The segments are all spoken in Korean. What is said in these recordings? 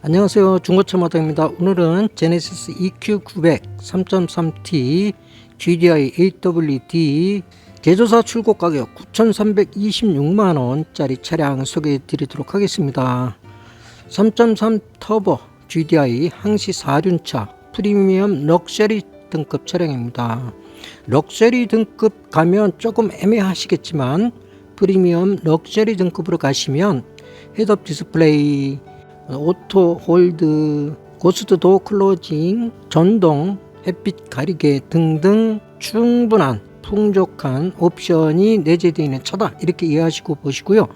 안녕하세요. 중고차 마당입니다. 오늘은 제네시스 EQ900 3.3T GDI AWD 제조사 출고 가격 9,326만원짜리 차량 소개해 드리도록 하겠습니다. 3.3 터보 GDI 항시 4륜차 프리미엄 럭셔리 등급 차량입니다. 럭셔리 등급 가면 조금 애매하시겠지만 프리미엄 럭셔리 등급으로 가시면 헤드업 디스플레이 오토 홀드, 고스트 도어 클로징, 전동, 햇빛 가리개 등등 충분한 풍족한 옵션이 내재되어 있는 차다 이렇게 이해하시고 보시고요.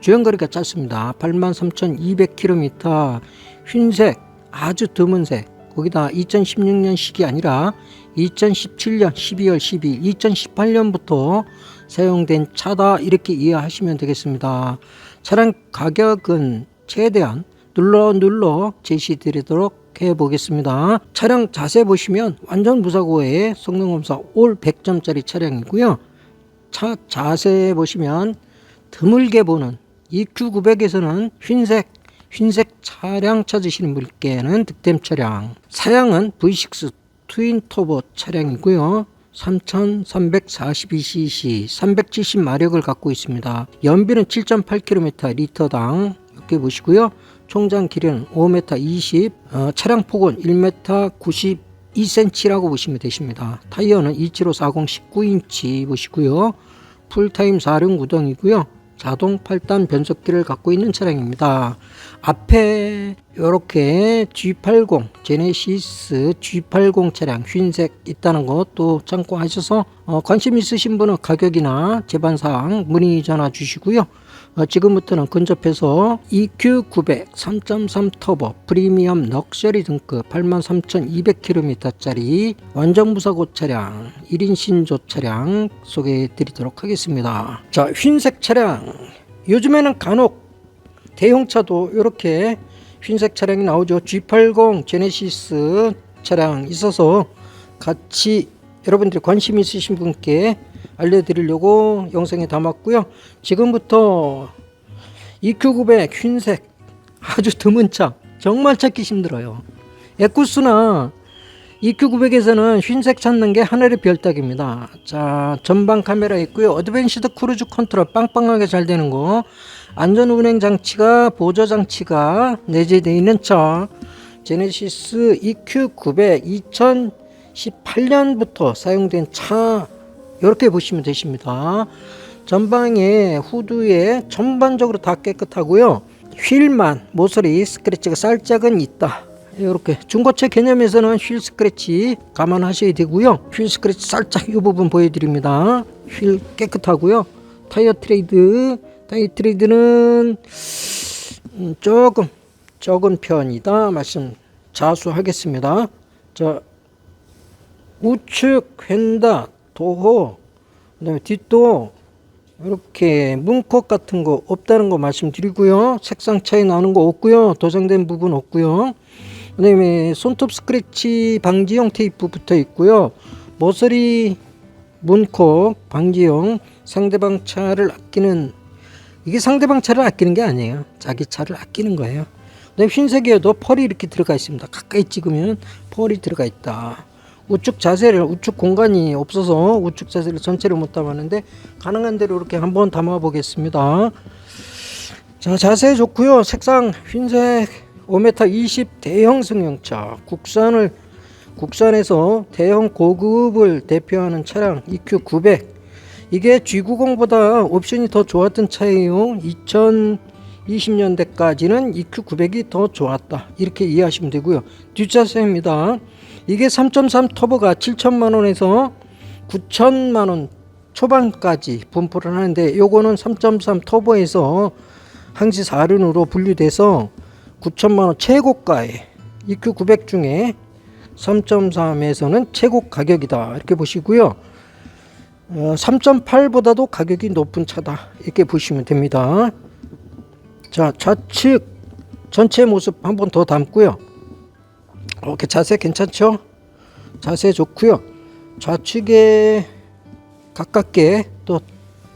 주행 거리가 짧습니다. 83,200km 흰색 아주 드문 색. 거기다 2016년식이 아니라 2017년 12월 12일 2018년부터 사용된 차다. 이렇게 이해하시면 되겠습니다. 차량 가격은 최대한 눌러 눌러 제시 드리도록 해 보겠습니다. 차량 자세 보시면 완전 무사고의 성능 검사 올 100점짜리 차량이고요. 차 자세 보시면 드물게 보는 EQ900에서는 흰색 흰색 차량 찾으시는 분께는 득템 차량. 사양은 V6 트윈 터보 차량이고요. 3342cc 370마력을 갖고 있습니다. 연비는 7.8km 리터당 이렇게 보시고요. 총장 길이는 5m 20, 어, 차량 폭은 1m 92cm라고 보시면 되십니다. 타이어는 27540 19인치 보시고요. 풀타임 4륜 구동이고요. 자동 8단 변속기를 갖고 있는 차량입니다. 앞에 이렇게 G80 제네시스 G80 차량 흰색 있다는 것도 참고하셔서 어, 관심 있으신 분은 가격이나 제반 사항 문의 전화 주시고요. 어, 지금부터는 근접해서 EQ900 3.3 터보 프리미엄 럭셔리 등급 83,200km짜리 완전 무사고 차량 1인 신조 차량 소개해 드리도록 하겠습니다. 자, 흰색 차량. 요즘에는 간혹 대형차도 이렇게 흰색 차량이 나오죠. G80 제네시스 차량 있어서 같이 여러분들이 관심 있으신 분께 알려드리려고 영상에 담았고요. 지금부터 EQ900 흰색 아주 드문 차 정말 찾기 힘들어요. 에쿠스나 EQ900에서는 흰색 찾는 게 하늘의 별따기입니다. 자 전방 카메라 있고요. 어드밴시드 크루즈 컨트롤 빵빵하게 잘 되는 거 안전 운행 장치가 보조 장치가 내재되어 있는 차 제네시스 EQ900 2018년부터 사용된 차 이렇게 보시면 되십니다. 전방에 후드에 전반적으로 다 깨끗하고요. 휠만 모서리 스크래치가 살짝은 있다. 이렇게 중고차 개념에서는 휠 스크래치 감안하셔야 되고요. 휠 스크래치 살짝 이 부분 보여드립니다. 휠 깨끗하고요. 타이어 트레이드 타이어 트레이드는 음, 조금 적은 편이다 말씀 자수하겠습니다. 자 우측 휀다 도호 그다음에 뒷도 이렇게 문콕 같은 거 없다는 거 말씀드리고요. 색상 차이 나는 거 없고요. 도장된 부분 없고요. 그다음에 손톱 스크래치 방지용 테이프 붙어 있고요. 모서리 문콕 방지용 상대방 차를 아끼는 이게 상대방 차를 아끼는 게 아니에요. 자기 차를 아끼는 거예요. 그다음에 흰색이어도 펄이 이렇게 들어가 있습니다. 가까이 찍으면 펄이 들어가 있다. 우측 자세를 우측 공간이 없어서 우측 자세를 전체를 못 담았는데 가능한 대로 이렇게 한번 담아 보겠습니다. 자 자세 좋고요. 색상 흰색 5m 20 대형 승용차 국산을 국산에서 대형 고급을 대표하는 차량 EQ900 이게 G90보다 옵션이 더 좋았던 차예요. 2020년대까지는 EQ900이 더 좋았다. 이렇게 이해하시면 되고요. 뒷자세입니다. 이게 3.3 터보가 7천만 원에서 9천만 원 초반까지 분포를 하는데 요거는 3.3 터보에서 항시 4륜으로 분류돼서 9천만 원 최고가에 EQ900 중에 3.3에서는 최고 가격이다 이렇게 보시고요. 어, 3.8보다도 가격이 높은 차다 이렇게 보시면 됩니다. 자 좌측 전체 모습 한 번 더 담고요. 이렇게 자세 괜찮죠? 자세 좋고요. 좌측에 가깝게 또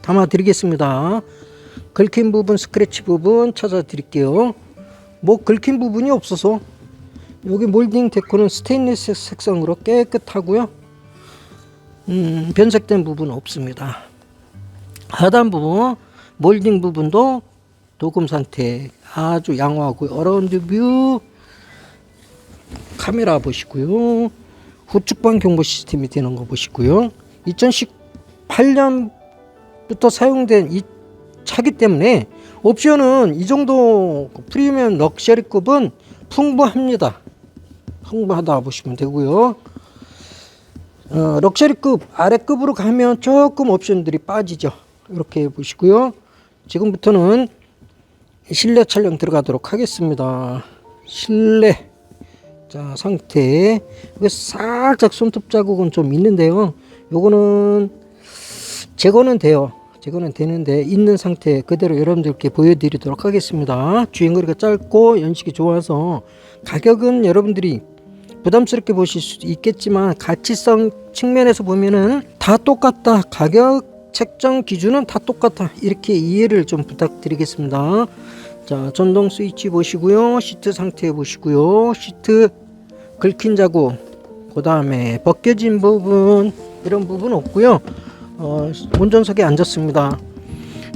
담아 드리겠습니다. 긁힌 부분 스크래치 부분 찾아 드릴게요. 뭐 긁힌 부분이 없어서 여기 몰딩 데코는 스테인리스 색상으로 깨끗하고요. 음, 변색된 부분 없습니다. 하단부 몰딩 부분도 도금 상태 아주 양호하고 어라운드 뷰 카메라 보시고요. 후측방 경보 시스템이 되는 거 보시고요. 2018년부터 사용된 이 차기 때문에 옵션은 이 정도 프리미엄 럭셔리급은 풍부합니다. 풍부하다 보시면 되고요. 어, 럭셔리급 아래급으로 가면 조금 옵션들이 빠지죠. 이렇게 보시고요. 지금부터는 실내 촬영 들어가도록 하겠습니다. 실내 자 상태 이거 살짝 손톱 자국은 좀 있는데요. 요거는 제거는 돼요. 제거는 되는데 있는 상태 그대로 여러분들께 보여드리도록 하겠습니다. 주행거리가 짧고 연식이 좋아서 가격은 여러분들이 부담스럽게 보실 수도 있겠지만 가치성 측면에서 보면은 다 똑같다. 가격 책정 기준은 다 똑같아. 이렇게 이해를 좀 부탁드리겠습니다. 자, 전동 스위치 보시고요. 시트 상태 보시고요. 시트 긁힌 자국, 그 다음에 벗겨진 부분 이런 부분 없고요. 어, 운전석에 앉았습니다.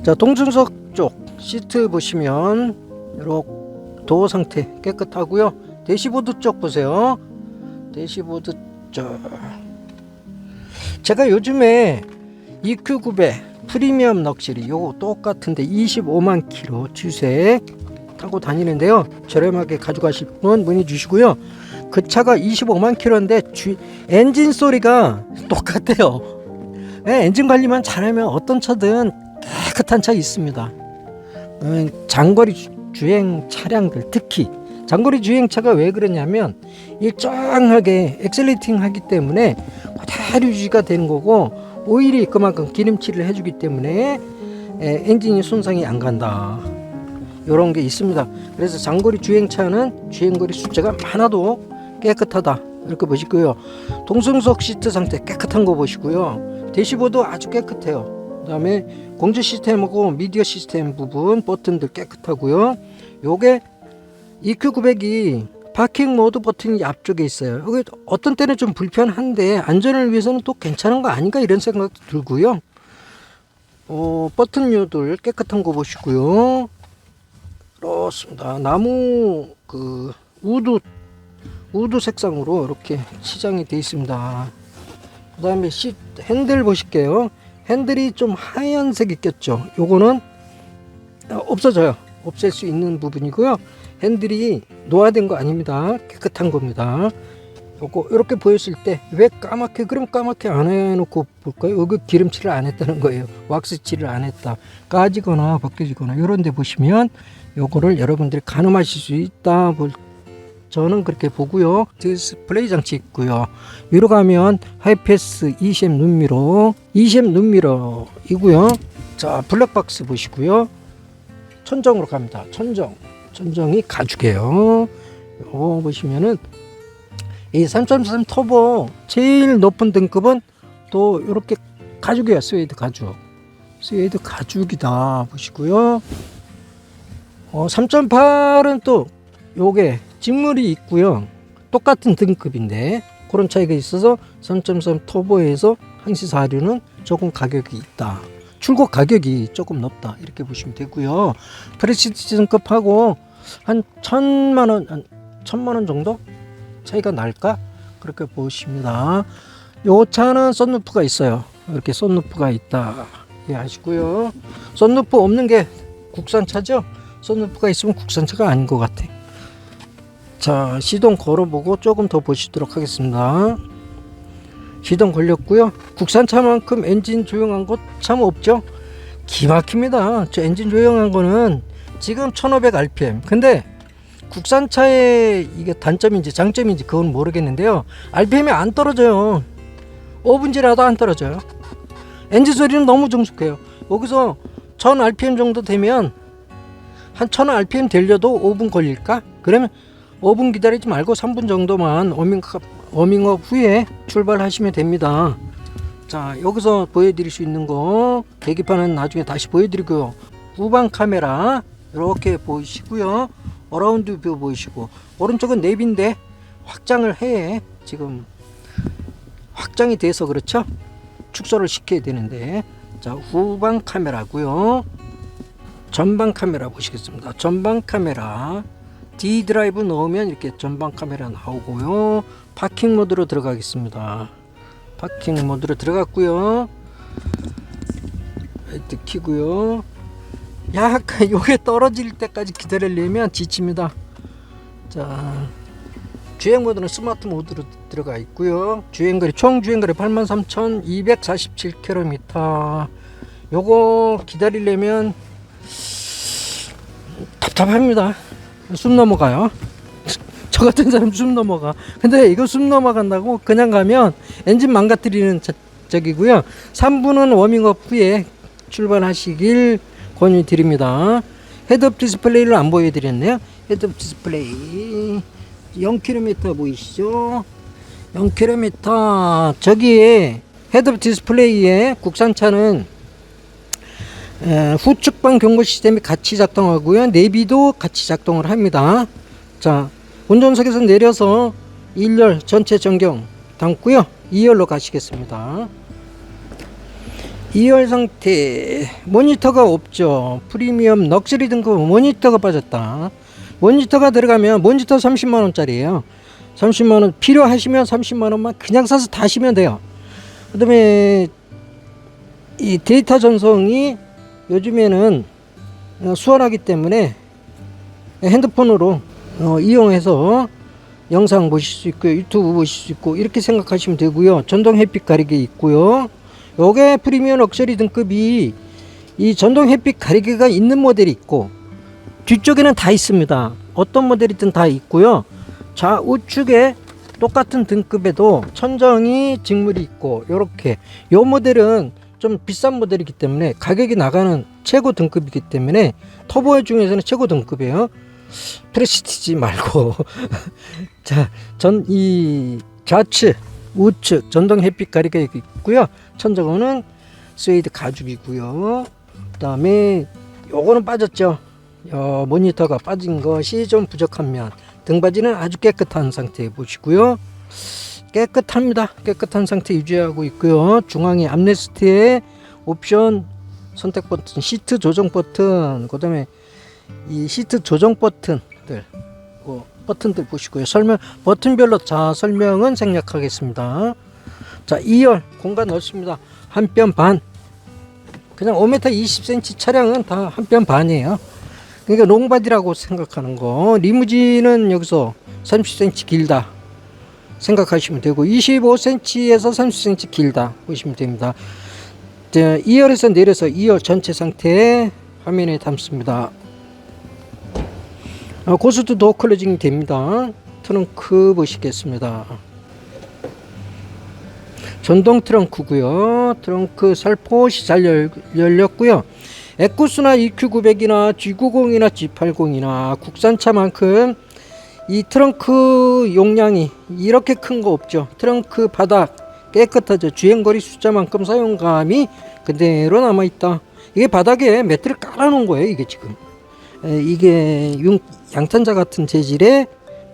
자, 동승석 쪽 시트 보시면 이렇게 도어 상태 깨끗하고요. 대시보드 쪽 보세요. 대시보드 쪽. 제가 요즘에 EQ900 프리미엄 럭셔리 요거 똑같은데 25만 킬로 주색 타고 다니는데요. 저렴하게 가져가실 분 문의 주시고요. 그 차가 25만 킬로인데 주, 엔진 소리가 똑같아요. 네, 엔진 관리만 잘하면 어떤 차든 깨끗한 차 있습니다. 음, 장거리 주- 주행 차량들 특히 장거리 주행차가 왜 그러냐면 일정하게 엑셀레이팅 하기 때문에 그대로 유지가 되는 거고 오일이 그만큼 기름칠을 해주기 때문에 에, 엔진이 손상이 안 간다. 이런 게 있습니다. 그래서 장거리 주행차는 주행거리 숫자가 많아도 깨끗하다. 이렇게 보시고요. 동승석 시트 상태 깨끗한 거 보시고요. 대시보드 아주 깨끗해요. 그 다음에 공조 시스템하고 미디어 시스템 부분 버튼들 깨끗하고요. 요게 EQ900이 파킹 모드 버튼이 앞쪽에 있어요. 여기 어떤 때는 좀 불편한데 안전을 위해서는 또 괜찮은 거 아닌가 이런 생각도 들고요. 어, 버튼류들 깨끗한 거 보시고요. 그렇습니다. 나무 그 우드 우드 색상으로 이렇게 치장이 되어 있습니다. 그 다음에 시 핸들 보실게요. 핸들이 좀 하얀색이 꼈죠. 요거는 어, 없어져요. 없앨 수 있는 부분이고요. 핸들이 노화된 거 아닙니다. 깨끗한 겁니다. 요거 이렇게 보였을 때 왜 까맣게 그럼 까맣게 안 해놓고 볼까요? 여기 기름칠을 안 했다는 거예요. 왁스칠을 안 했다. 까지거나 벗겨지거나 이런 데 보시면 요거를 여러분들이 가늠하실 수 있다. 볼 저는 그렇게 보고요. 디스플레이 장치 있고요. 위로 가면 하이패스 20 눈미러, 20 눈미러이고요. 자, 블랙박스 보시고요. 천정으로 갑니다. 천정. 천정이 가죽이에요. 요거 보시면은 이 3.3 터보 제일 높은 등급은 또 이렇게 가죽이에요. 스웨이드 가죽. 스웨이드 가죽이다 보시고요. 어, 3.8은 또 요게 직물이 있고요. 똑같은 등급인데 그런 차이가 있어서 3.3 터보에서 항시 사료는 조금 가격이 있다. 출고 가격이 조금 높다 이렇게 보시면 되고요. 프레시티 등급하고 한 천만 원, 한 천만 원 정도 차이가 날까 그렇게 보십니다. 요 차는 썬루프가 있어요. 이렇게 썬루프가 있다 이해하시고요. 썬루프 없는 게 국산차죠. 썬루프가 있으면 국산차가 아닌 것 같아. 자 시동 걸어보고 조금 더 보시도록 하겠습니다. 시동 걸렸고요. 국산차만큼 엔진 조용한 곳 참 없죠. 기막힙니다. 저 엔진 조용한 거는 지금 1500rpm. 근데 국산차의 이게 단점인지 장점인지 그건 모르겠는데요. RPM이 안 떨어져요. 5분지라도 안 떨어져요. 엔진 소리는 너무 정숙해요. 여기서 1000 RPM 정도 되면 한 1000 RPM 되려도 5분 걸릴까? 그러면 5분 기다리지 말고 3분 정도만 워밍업, 워밍업 후에 출발하시면 됩니다. 자 여기서 보여드릴 수 있는 거 계기판은 나중에 다시 보여드리고요. 후방 카메라 이렇게 보시고요. 어라운드 뷰 보이시고. 오른쪽은 내비인데 확장을 해. 지금 확장이 돼서 그렇죠? 축소를 시켜야 되는데. 자 후방 카메라고요. 전방 카메라 보시겠습니다. 전방 카메라 D 드라이브 넣으면 이렇게 전방 카메라 나오고요. 파킹 모드로 들어가겠습니다. 파킹 모드로 들어갔고요. 라이트 키고요. 약간 요게 떨어질 때까지 기다리려면 지칩니다. 자 주행 모드는 스마트 모드로 들어가 있고요. 주행거리 총 주행거리 83,247km 요거 기다리려면 답답합니다 숨 넘어가요. 저 같은 사람 숨 넘어가. 근데 이거 숨 넘어간다고 그냥 가면 엔진 망가뜨리는 저, 저기고요. 3분은 워밍업 후에 출발하시길 권유드립니다. 헤드업 디스플레이를 안 보여드렸네요. 헤드업 디스플레이. 0km 보이시죠? 0km 저기에 헤드업 디스플레이에 국산차는 에, 후측방 경보 시스템이 같이 작동하고요. 내비도 같이 작동을 합니다. 자, 운전석에서 내려서 1열 전체 전경 담고요. 2열로 가시겠습니다. 2열 상태 모니터가 없죠. 프리미엄 럭셔리 등급 모니터가 빠졌다. 모니터가 들어가면 모니터 30만 원짜리예요. 30만 원 필요하시면 30만 원만 그냥 사서 다시면 돼요. 그다음에 이 데이터 전송이 요즘에는 어, 수월하기 때문에 핸드폰으로 어, 이용해서 영상 보실 수 있고요 유튜브 보실 수 있고 이렇게 생각하시면 되고요. 전동 햇빛 가리개 있고요. 요게 프리미엄 럭셔리 등급이 이 전동 햇빛 가리개가 있는 모델이 있고 뒤쪽에는 다 있습니다. 어떤 모델이든 다 있고요. 좌우측에 똑같은 등급에도 천정이 직물이 있고 요렇게. 요 모델은 좀 비싼 모델이기 때문에 가격이 나가는 최고 등급이기 때문에 터보 중에서는 최고 등급이에요. 프레시티지 말고 자 전 이 좌측 우측 전동 햇빛 가리가 있고요. 천정은 스웨이드 가죽이고요. 그다음에 요거는 빠졌죠. 어, 모니터가 빠진 것이 좀 부족한 면 등받이는 아주 깨끗한 상태 보시고요. 깨끗합니다. 깨끗한 상태 유지하고 있고요. 중앙에 암레스트에 옵션 선택 버튼, 시트 조정 버튼, 그 다음에 이 시트 조정 버튼들, 뭐 버튼들 보시고요. 설명 버튼별로 자 설명은 생략하겠습니다. 자, 2열 공간 넓습니다. 한 뼘 반. 그냥 5m 20cm 차량은 다 한 뼘 반이에요. 그러니까 롱바디라고 생각하는 거. 리무진은 여기서 30cm 길다. 생각하시면 되고 25cm에서 30cm 길다 보시면 됩니다. 2열에서 내려서 2열 전체 상태 화면에 담습니다. 어, 고스트 도 클로징 됩니다. 트렁크 보시겠습니다. 전동 트렁크고요. 트렁크 살포시 잘 열, 열렸고요. 에쿠스나 EQ900이나 G90이나 G80이나 국산차만큼 이 트렁크 용량이 이렇게 큰 거 없죠. 트렁크 바닥 깨끗하죠. 주행거리 숫자만큼 사용감이 그대로 남아 있다. 이게 바닥에 매트를 깔아놓은 거예요. 이게 지금 에, 이게 융, 양탄자 같은 재질의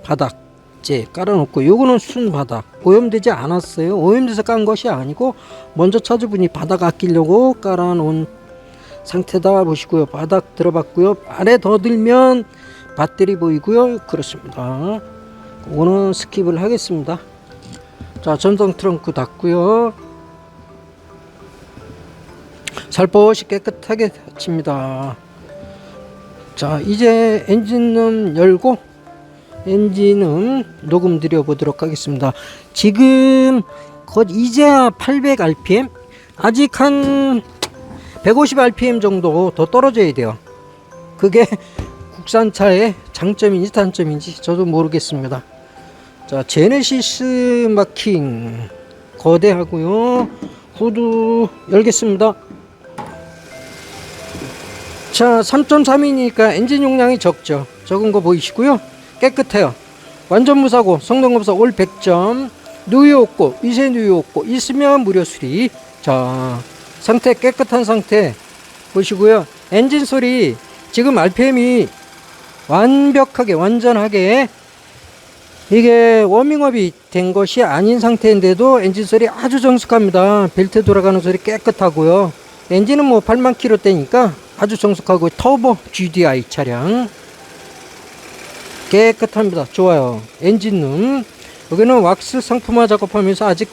바닥 재 깔아놓고 요거는 순 바닥 오염되지 않았어요. 오염돼서 깐 것이 아니고 먼저 차주분이 바닥 아끼려고 깔아놓은 상태다 보시고요. 바닥 들어봤고요. 아래 더 들면 배터리 보이고요. 그렇습니다. 그거는 스킵을 하겠습니다. 자, 전동 트렁크 닫고요. 살포시 깨끗하게 닫힙니다. 자, 이제 엔진음 열고 엔진음 녹음 드려 보도록 하겠습니다. 지금 곧 이제야 800rpm 아직 한 150rpm 정도 더 떨어져야 돼요. 그게 국산차의 장점인지 단점인지 저도 모르겠습니다. 자, 제네시스 마킹 거대하고요. 후드 열겠습니다. 자, 3.3이니까 엔진 용량이 적죠. 적은 거 보이시고요. 깨끗해요. 완전 무사고 성능 검사 올 100점. 누유 없고 미세 누유 없고 있으면 무료 수리. 자, 상태 깨끗한 상태 보시고요. 엔진 소리 지금 RPM이 완벽하게 완전하게 이게 워밍업이 된 것이 아닌 상태인데도 엔진 소리 아주 정숙합니다. 벨트 돌아가는 소리 깨끗하고요. 엔진은 뭐 8만 킬로대니까 아주 정숙하고 터보 GDI 차량 깨끗합니다. 좋아요. 엔진룸 여기는 왁스 상품화 작업하면서 아직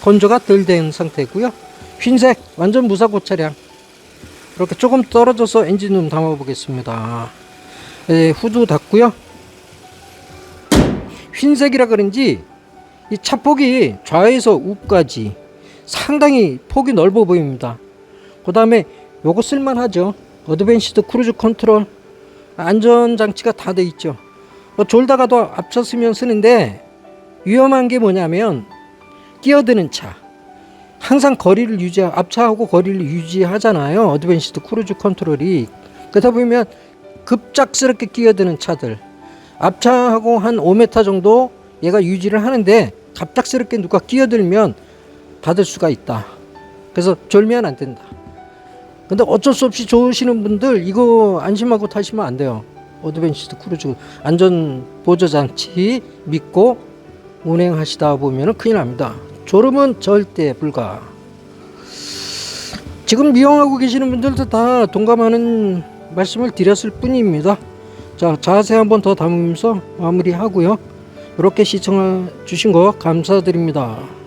건조가 덜 된 상태고요. 흰색 완전 무사고 차량 이렇게 조금 떨어져서 엔진룸 담아 보겠습니다. 예, 후드 닫고요. 흰색이라 그런지 이 차폭이 좌에서 우까지 상당히 폭이 넓어 보입니다. 그 다음에 요거 쓸만하죠. 어드밴시드 크루즈 컨트롤 안전 장치가 다 돼 있죠. 뭐 졸다가도 앞차서면 쓰는데 위험한 게 뭐냐면 끼어드는 차. 항상 거리를 유지 앞차하고 거리를 유지하잖아요. 어드밴시드 크루즈 컨트롤이 그러다 보면 급작스럽게 끼어드는 차들 앞차하고 한 5m 정도 얘가 유지를 하는데 갑작스럽게 누가 끼어들면 닫을 수가 있다. 그래서 졸면 안 된다. 근데 어쩔 수 없이 좋으시는 분들 이거 안심하고 타시면 안 돼요. 어드밴시드 크루즈 안전 보조 장치 믿고 운행하시다 보면 큰일 납니다. 졸음은 절대 불가. 지금 이용하고 계시는 분들도 다 동감하는 말씀을 드렸을 뿐입니다. 자, 자세 한번 더 담으면서 마무리하고요. 이렇게 시청해 주신 거 감사드립니다.